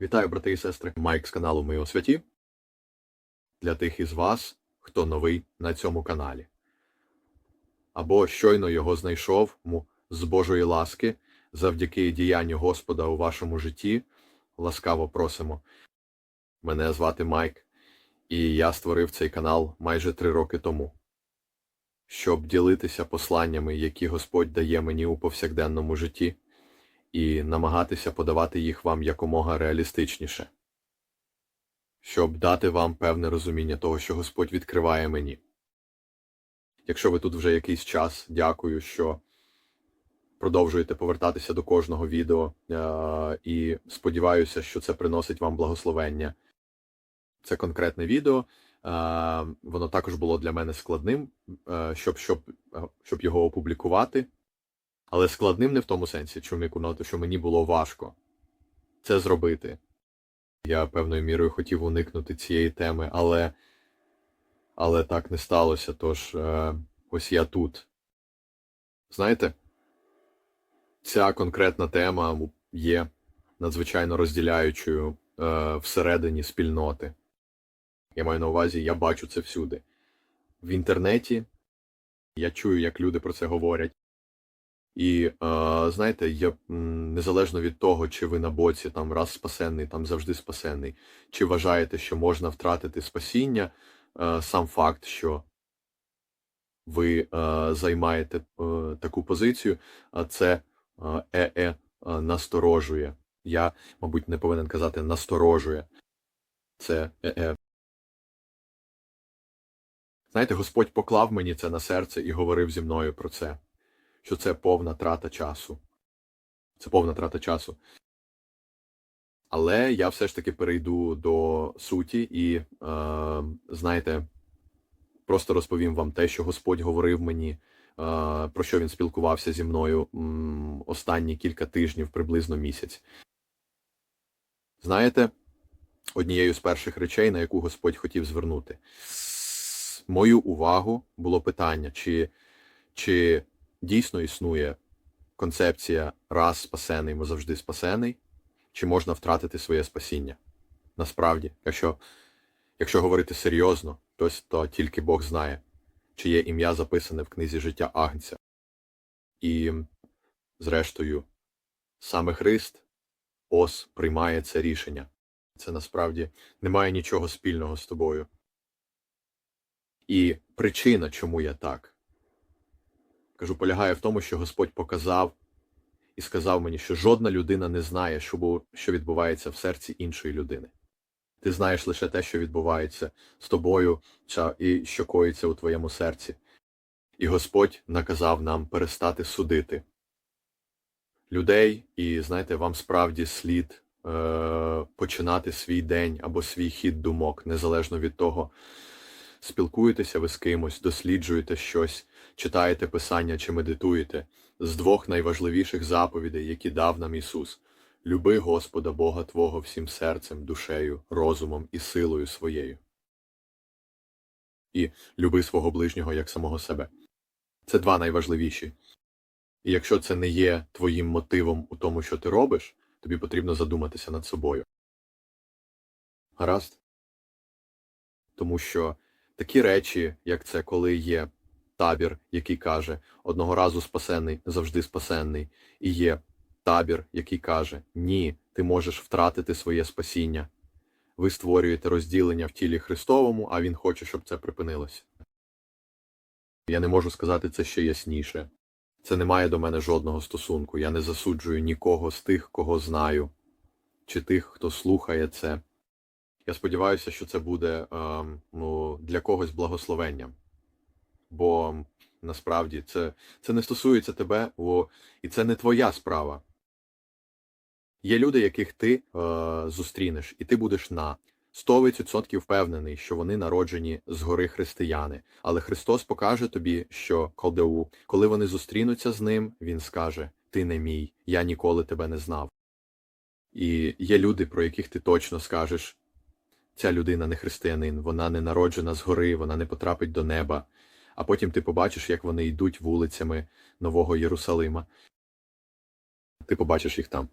Вітаю, брати і сестри. Майк з каналу Ми у святі. Для тих із вас, хто новий на цьому каналі. Або щойно його знайшов з Божої ласки, завдяки діянню Господа у вашому житті. Ласкаво просимо. Мене звати Майк, і я створив цей канал майже три роки тому, щоб ділитися посланнями, які Господь дає мені у повсякденному житті і намагатися подавати їх вам якомога реалістичніше, щоб дати вам певне розуміння того, що Господь відкриває мені. Якщо ви тут вже якийсь час, дякую, що продовжуєте повертатися до кожного відео е- і сподіваюся, що це приносить вам благословення. Це конкретне відео. Е, Воно також було для мене складним, е, щоб, щоб, щоб його опублікувати. Але складним не в тому сенсі, чому що мені було важко це зробити. Я певною мірою хотів уникнути цієї теми, але але так не сталося, тож е, ось я тут. Знаєте, ця конкретна тема є надзвичайно розділяючою е, всередині спільноти. Я маю на увазі, я бачу це всюди. В інтернеті я чую, як люди про це говорять. І знаєте, я незалежно від того, чи ви на боці там раз спасенний, там завжди спасенний, чи вважаєте, що можна втратити спасіння, е, сам факт, що ви е, займаєте е, таку позицію, це е, насторожує. Я, мабуть, не повинен казати насторожує. Це е, е. Знаєте, Господь поклав мені це на серце і говорив зі мною про це що це повна трата часу. Це повна трата часу. Але я все ж таки перейду до суті і, е, знаєте, просто розповім вам те, що Господь говорив мені, е, про що він спілкувався зі мною м, останні кілька тижнів, приблизно місяць. Знаєте, однією з перших речей, на яку Господь хотів звернути, мою увагу було питання, чи, чи дійсно існує концепція раз спасений, ми завжди спасений, чи можна втратити своє спасіння? Насправді, якщо якщо говорити серйозно, то, то тільки Бог знає, чи є ім'я записане в книзі життя Агнця. І, зрештою, саме Христ ос приймає це рішення. Це насправді не має нічого спільного з тобою. І причина, чому я так, кажу, полягає в тому, що Господь показав і сказав мені, що жодна людина не знає, що відбувається в серці іншої людини. Ти знаєш лише те, що відбувається з тобою і що коїться у твоєму серці. І Господь наказав нам перестати судити людей, і знаєте, вам справді слід е, починати свій день або свій хід думок, незалежно від того, спілкуєтеся ви з кимось, досліджуєте щось, читаєте Писання чи медитуєте, з двох найважливіших заповідей, які дав нам Ісус. Люби Господа Бога Твого всім серцем, душею, розумом і силою своєю. І люби свого ближнього як самого себе. Це два найважливіші. І якщо це не є твоїм мотивом у тому, що ти робиш, тобі потрібно задуматися над собою. Гаразд? Тому що такі речі, як це, коли є табір, який каже одного разу спасенний, завжди спасенний, і є табір, який каже Ні, ти можеш втратити своє спасіння. Ви створюєте розділення в тілі Христовому, а Він хоче, щоб це припинилося. Я не можу сказати це ще ясніше. Це не має до мене жодного стосунку. Я не засуджую нікого з тих, кого знаю, чи тих, хто слухає це. Я сподіваюся, що це буде е, ну, для когось благословенням бо насправді це це не стосується тебе, о, і це не твоя справа. Є люди, яких ти е, зустрінеш, і ти будеш на 100% впевнений, що вони народжені згори християни. Але Христос покаже тобі, що колдеу, коли вони зустрінуться з ним, Він скаже Ти не мій, я ніколи тебе не знав. І є люди, про яких ти точно скажеш ця людина не християнин, вона не народжена згори, вона не потрапить до неба а потім ти побачиш, як вони йдуть вулицями Нового Єрусалима. Ти побачиш їх там.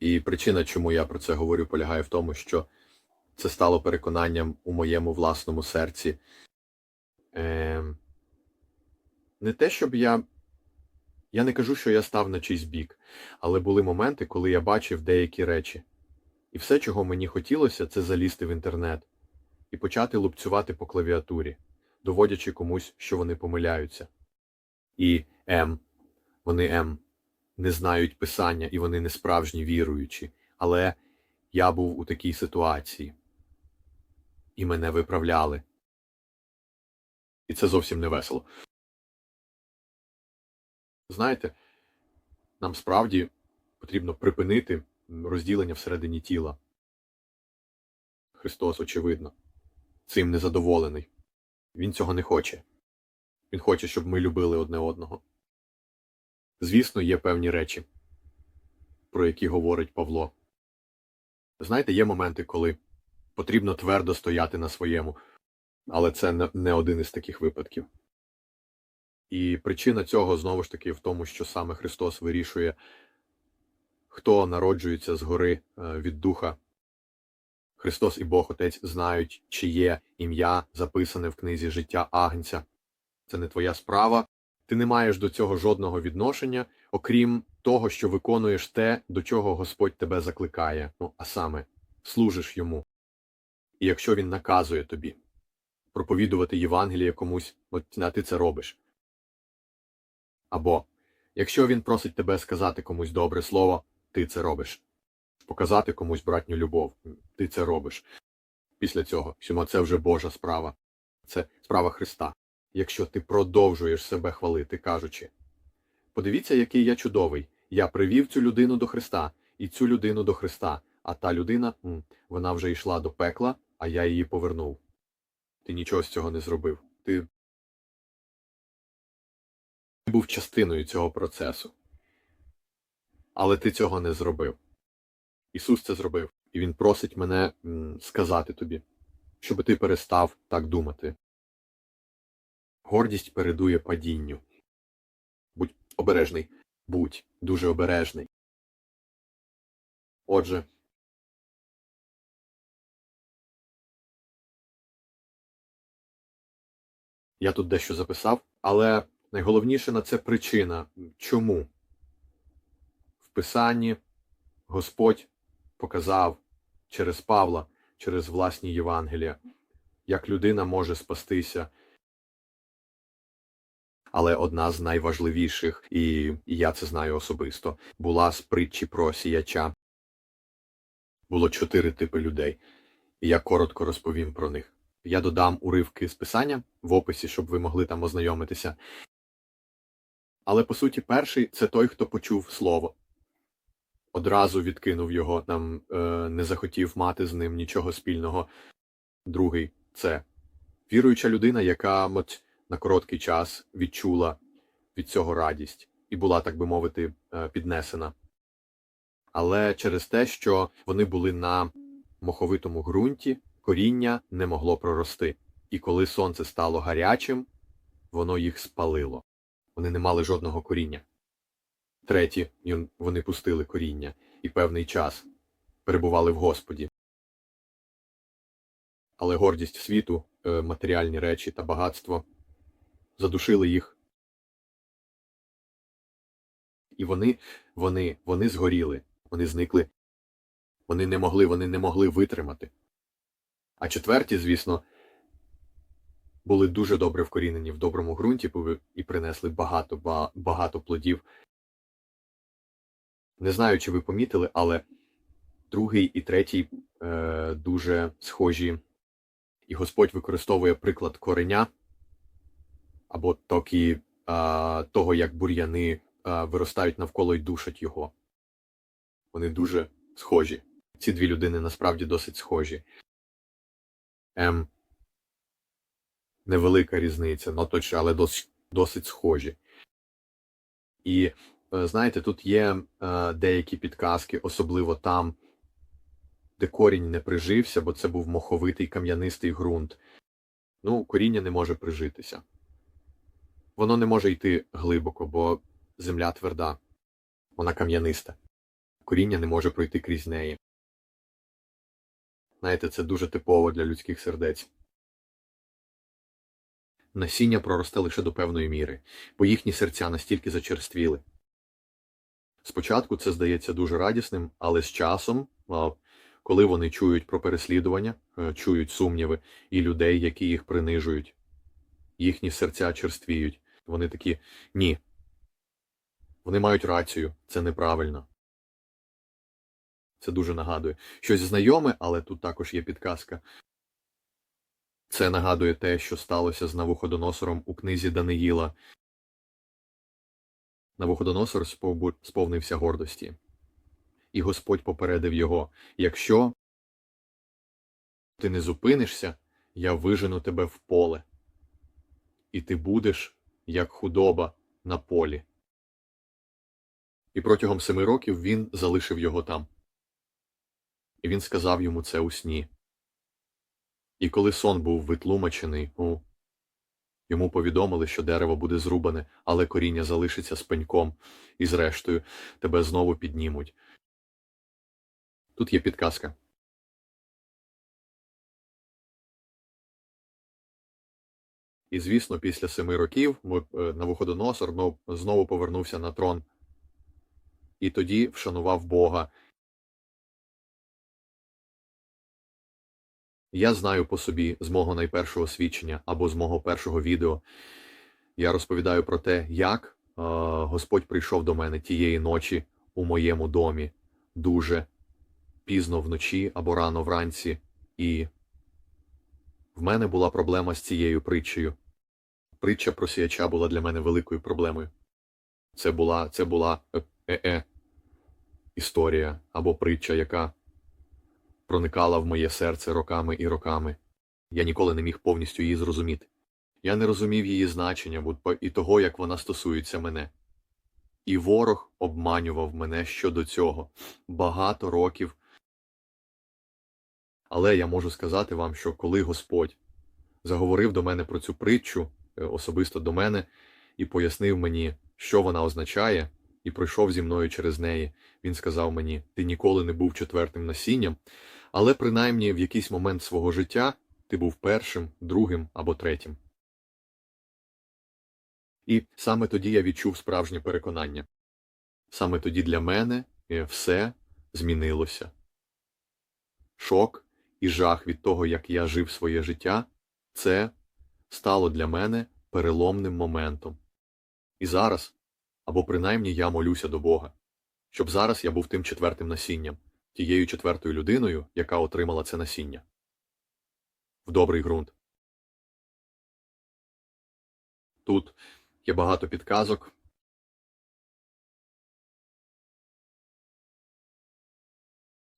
І причина, чому я про це говорю, полягає в тому, що це стало переконанням у моєму власному серці. Е, не те, щоб я. Я не кажу, що я став на чийсь бік, але були моменти, коли я бачив деякі речі. І все, чого мені хотілося, це залізти в інтернет і почати лупцювати по клавіатурі, доводячи комусь, що вони помиляються. І М, вони М, не знають писання, і вони не справжні віруючі. Але я був у такій ситуації. І мене виправляли. І це зовсім не весело. Знаєте, нам справді потрібно припинити розділення всередині тіла. Христос, очевидно, цим незадоволений. Він цього не хоче. Він хоче, щоб ми любили одне одного. Звісно, є певні речі, про які говорить Павло. Знаєте, є моменти, коли потрібно твердо стояти на своєму, але це не- один із таких випадків. І причина цього знову ж таки в тому, що саме Христос вирішує, хто народжується згори е, від Духа. Христос і Бог Отець знають, чиє ім'я записане в книзі життя Агнця. Це не твоя справа. Ти не маєш до цього жодного відношення, окрім того, що виконуєш те, до чого Господь тебе закликає, ну а саме служиш йому. І якщо він наказує тобі проповідувати Євангеліє комусь, от а ти це робиш. Або якщо він просить тебе сказати комусь добре слово, ти це робиш. Показати комусь братню любов, ти це робиш. Після цього, що це вже Божа справа, це справа Христа. Якщо ти продовжуєш себе хвалити, кажучи, подивіться, який я чудовий. Я привів цю людину до Христа, і цю людину до Христа, а та людина, вона вже йшла до пекла, а я її повернув. Ти нічого з цього не зробив. Ти був частиною цього процесу. Але ти цього не зробив. Ісус це зробив, і Він просить мене сказати тобі, щоб ти перестав так думати. Гордість передує падінню. Будь обережний, будь дуже обережний. Отже, я тут дещо записав, але найголовніше на це причина. Чому? В Писанні Господь показав через Павла, через власні Євангелія, як людина може спастися. Але одна з найважливіших, і я це знаю особисто, була з притчі про сіяча. Було чотири типи людей, і я коротко розповім про них. Я додам уривки з писання в описі, щоб ви могли там ознайомитися. Але по суті, перший це той, хто почув слово. Одразу відкинув його, там е, не захотів мати з ним нічого спільного. Другий це віруюча людина, яка от, на короткий час відчула від цього радість і була, так би мовити, е, піднесена. Але через те, що вони були на моховитому ґрунті, коріння не могло прорости. І коли сонце стало гарячим, воно їх спалило. Вони не мали жодного коріння. Треті, вони пустили коріння і певний час перебували в Господі. Але гордість світу, е, матеріальні речі та багатство задушили їх. І вони, вони, вони згоріли, вони зникли. Вони не могли, вони не могли витримати. А четверті, звісно, були дуже добре вкорінені в доброму ґрунті і принесли багато, багато плодів. Не знаю, чи ви помітили, але другий і третій е, дуже схожі. І Господь використовує приклад кореня або токи, е, того, як бур'яни е, виростають навколо і душать його. Вони дуже схожі. Ці дві людини насправді досить схожі. Ем, невелика різниця, точно, але досить, досить схожі. І знаєте, тут є е, деякі підказки, особливо там, де корінь не прижився, бо це був моховитий кам'янистий ґрунт. Ну, коріння не може прижитися. Воно не може йти глибоко, бо земля тверда, вона кам'яниста. коріння не може пройти крізь неї. Знаєте, це дуже типово для людських сердець. Насіння проросте лише до певної міри, бо їхні серця настільки зачерствіли. Спочатку це здається дуже радісним, але з часом, коли вони чують про переслідування, е, чують сумніви і людей, які їх принижують, їхні серця черствіють. Вони такі ні. Вони мають рацію, це неправильно. Це дуже нагадує. Щось знайоме, але тут також є підказка. Це нагадує те, що сталося з Навуходоносором у книзі Даниїла. Навуходоносор сповнився гордості. І Господь попередив його, якщо ти не зупинишся, я вижену тебе в поле, і ти будеш, як худоба на полі. І протягом семи років він залишив його там. І він сказав йому це у сні. І коли сон був витлумачений, у, йому повідомили, що дерево буде зрубане, але коріння залишиться з пеньком, і зрештою тебе знову піднімуть. Тут є підказка. І, звісно, після семи років е, Навуходоносор ну, знову повернувся на трон. І тоді вшанував Бога. Я знаю по собі з мого найпершого свідчення або з мого першого відео. Я розповідаю про те, як е, Господь прийшов до мене тієї ночі у моєму домі дуже пізно вночі або рано вранці, і в мене була проблема з цією притчею. Притча про сіяча була для мене великою проблемою. Це була, це була е-е історія або притча, яка проникала в моє серце роками і роками. Я ніколи не міг повністю її зрозуміти. Я не розумів її значення по- і того, як вона стосується мене. І ворог обманював мене щодо цього багато років. Але я можу сказати вам, що коли Господь заговорив до мене про цю притчу, е, особисто до мене, і пояснив мені, що вона означає, і пройшов зі мною через неї, він сказав мені: ти ніколи не був четвертим насінням, але принаймні в якийсь момент свого життя ти був першим, другим або третім. І саме тоді я відчув справжнє переконання. Саме тоді для мене е, все змінилося. Шок і жах від того, як я жив своє життя, це стало для мене переломним моментом. І зараз, або принаймні я молюся до Бога, щоб зараз я був тим четвертим насінням, тією четвертою людиною, яка отримала це насіння. В добрий ґрунт. Тут є багато підказок.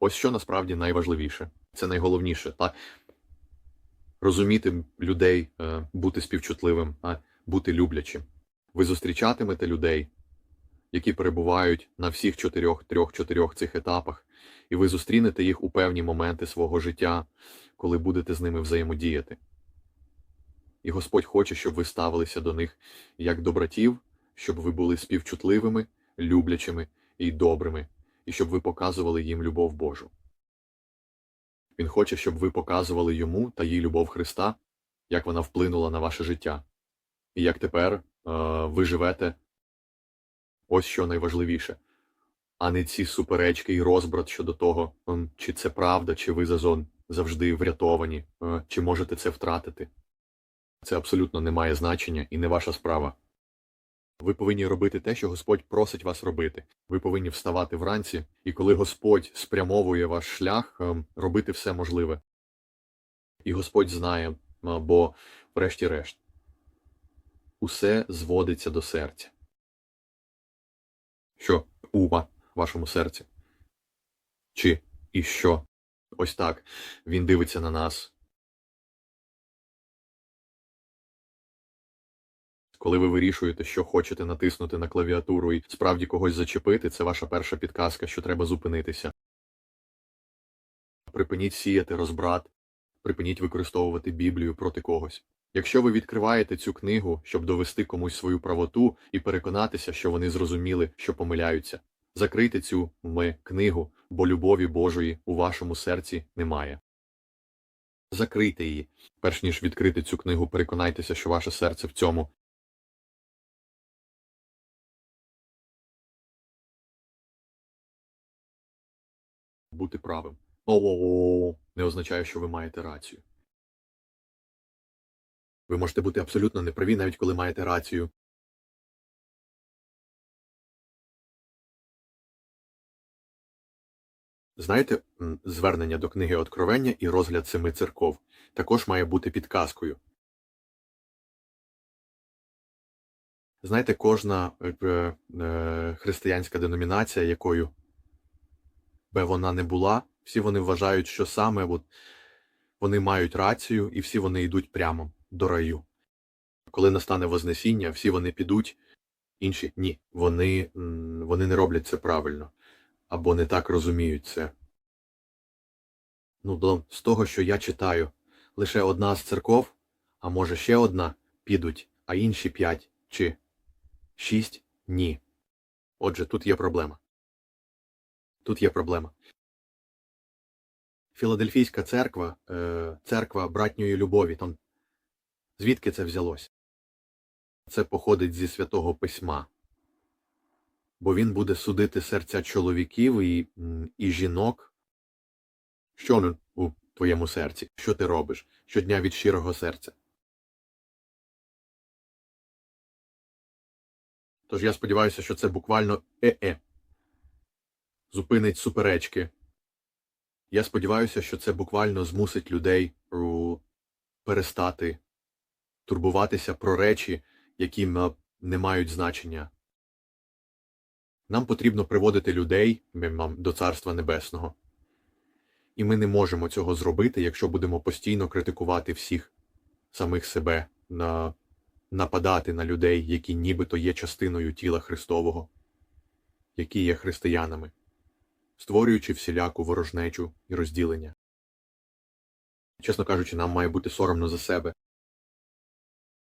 Ось що насправді найважливіше. Це найголовніше, та розуміти людей, е, бути співчутливим, а бути люблячим. Ви зустрічатимете людей, які перебувають на всіх чотирьох, трьох-чотирьох цих етапах, і ви зустрінете їх у певні моменти свого життя, коли будете з ними взаємодіяти. І Господь хоче, щоб ви ставилися до них як до братів, щоб ви були співчутливими, люблячими і добрими, і щоб ви показували їм любов Божу. Він хоче, щоб ви показували йому та їй любов Христа, як вона вплинула на ваше життя, і як тепер е, ви живете. Ось що найважливіше, а не ці суперечки і розбрат щодо того, чи це правда, чи ви зазон завжди врятовані, е, чи можете це втратити. Це абсолютно не має значення і не ваша справа. Ви повинні робити те, що Господь просить вас робити. Ви повинні вставати вранці, і коли Господь спрямовує ваш шлях, ем, робити все можливе. І Господь знає, бо, врешті-решт, усе зводиться до серця. Що у ва- вашому серці? Чи і що? Ось так. Він дивиться на нас. Коли ви вирішуєте, що хочете натиснути на клавіатуру і справді когось зачепити, це ваша перша підказка, що треба зупинитися. Припиніть сіяти розбрат, припиніть використовувати Біблію проти когось. Якщо ви відкриваєте цю книгу, щоб довести комусь свою правоту і переконатися, що вони зрозуміли, що помиляються, Закрийте цю ми книгу, бо любові Божої у вашому серці немає. Закрийте її. Перш ніж відкрити цю книгу, переконайтеся, що ваше серце в цьому. Бути правим. О, не означає, що ви маєте рацію. Ви можете бути абсолютно неправі, навіть коли маєте рацію. Знаєте, звернення до книги Откровення і розгляд семи церков також має бути підказкою. Знаєте, кожна е, е, християнська деномінація, якою би вона не була, всі вони вважають, що саме от, вони мають рацію, і всі вони йдуть прямо до раю. Коли настане Вознесіння, всі вони підуть, інші ні. Вони, вони не роблять це правильно або не так розуміють це. Ну, з того, що я читаю, лише одна з церков, а може ще одна, підуть, а інші п'ять чи шість ні. Отже, тут є проблема. Тут є проблема. Філадельфійська церква, е, церква братньої любові. Там звідки це взялось? Це походить зі святого письма. Бо він буде судити серця чоловіків і, і жінок. Що у твоєму серці? Що ти робиш щодня від щирого серця? Тож я сподіваюся, що це буквально е-е. Зупинить суперечки. Я сподіваюся, що це буквально змусить людей перестати турбуватися про речі, які не мають значення. Нам потрібно приводити людей до Царства Небесного. І ми не можемо цього зробити, якщо будемо постійно критикувати всіх самих себе, на... нападати на людей, які нібито є частиною тіла Христового, які є християнами, створюючи всіляку ворожнечу і розділення. Чесно кажучи, нам має бути соромно за себе.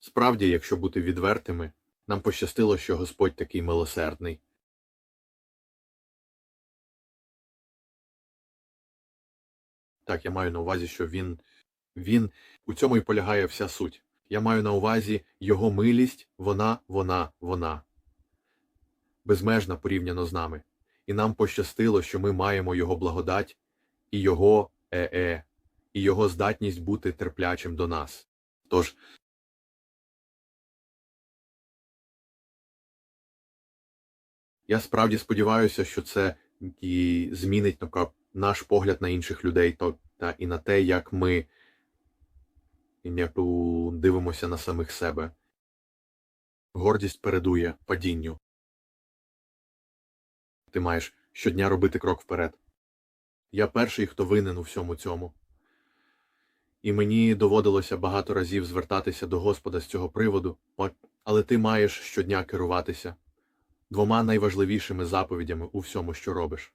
Справді, якщо бути відвертими, нам пощастило, що Господь такий милосердний. Так, я маю на увазі, що він, він у цьому і полягає вся суть. Я маю на увазі його милість, вона, вона, вона. Безмежна порівняно з нами. І нам пощастило, що ми маємо його благодать і його е-е, і його здатність бути терплячим до нас. Тож, я справді сподіваюся, що це і змінить наприклад, наш погляд на інших людей то, та і на те, як ми як дивимося на самих себе. Гордість передує падінню. Ти маєш щодня робити крок вперед. Я перший, хто винен у всьому цьому. І мені доводилося багато разів звертатися до Господа з цього приводу, але ти маєш щодня керуватися двома найважливішими заповідями у всьому, що робиш.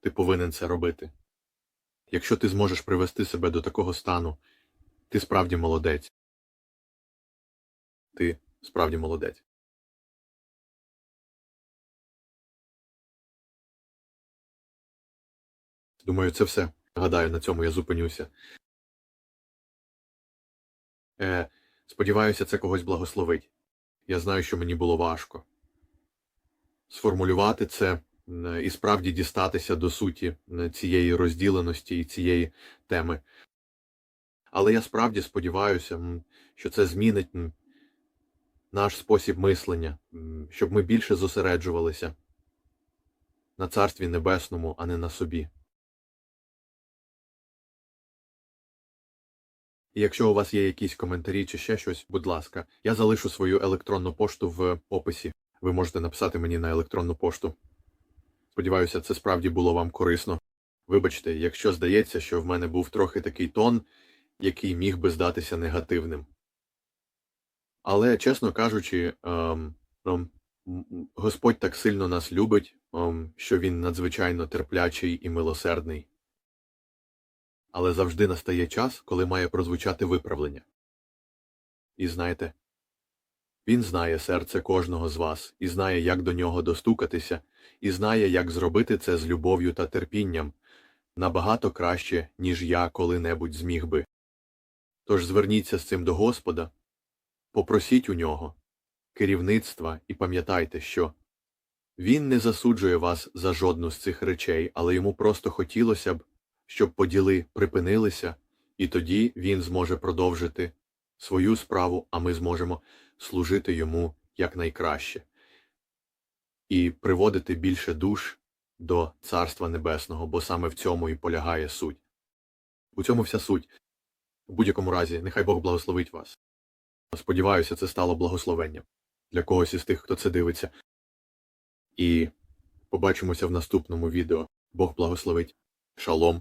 Ти повинен це робити. Якщо ти зможеш привести себе до такого стану, ти справді молодець. Ти справді молодець. Думаю, це все. Гадаю, на цьому я зупинюся. Е, сподіваюся, це когось благословить. Я знаю, що мені було важко. Сформулювати це і справді дістатися до суті цієї розділеності і цієї теми. Але я справді сподіваюся, що це змінить наш спосіб мислення, щоб ми більше зосереджувалися на Царстві Небесному, а не на собі. І якщо у вас є якісь коментарі чи ще щось, будь ласка, я залишу свою електронну пошту в описі. Ви можете написати мені на електронну пошту. Сподіваюся, це справді було вам корисно. Вибачте, якщо здається, що в мене був трохи такий тон, який міг би здатися негативним. Але, чесно кажучи, ем, ем, Господь так сильно нас любить, ем, що Він надзвичайно терплячий і милосердний. Але завжди настає час, коли має прозвучати виправлення. І знаєте, Він знає серце кожного з вас і знає, як до нього достукатися, і знає, як зробити це з любов'ю та терпінням, набагато краще, ніж я коли-небудь зміг би. Тож зверніться з цим до Господа, попросіть у нього керівництва і пам'ятайте, що він не засуджує вас за жодну з цих речей, але йому просто хотілося б, щоб поділи припинилися, і тоді він зможе продовжити свою справу, а ми зможемо служити йому якнайкраще і приводити більше душ до Царства Небесного, бо саме в цьому і полягає суть. У цьому вся суть. У будь-якому разі, нехай Бог благословить вас. Сподіваюся, це стало благословенням для когось із тих, хто це дивиться. І побачимося в наступному відео. Бог благословить. Шалом.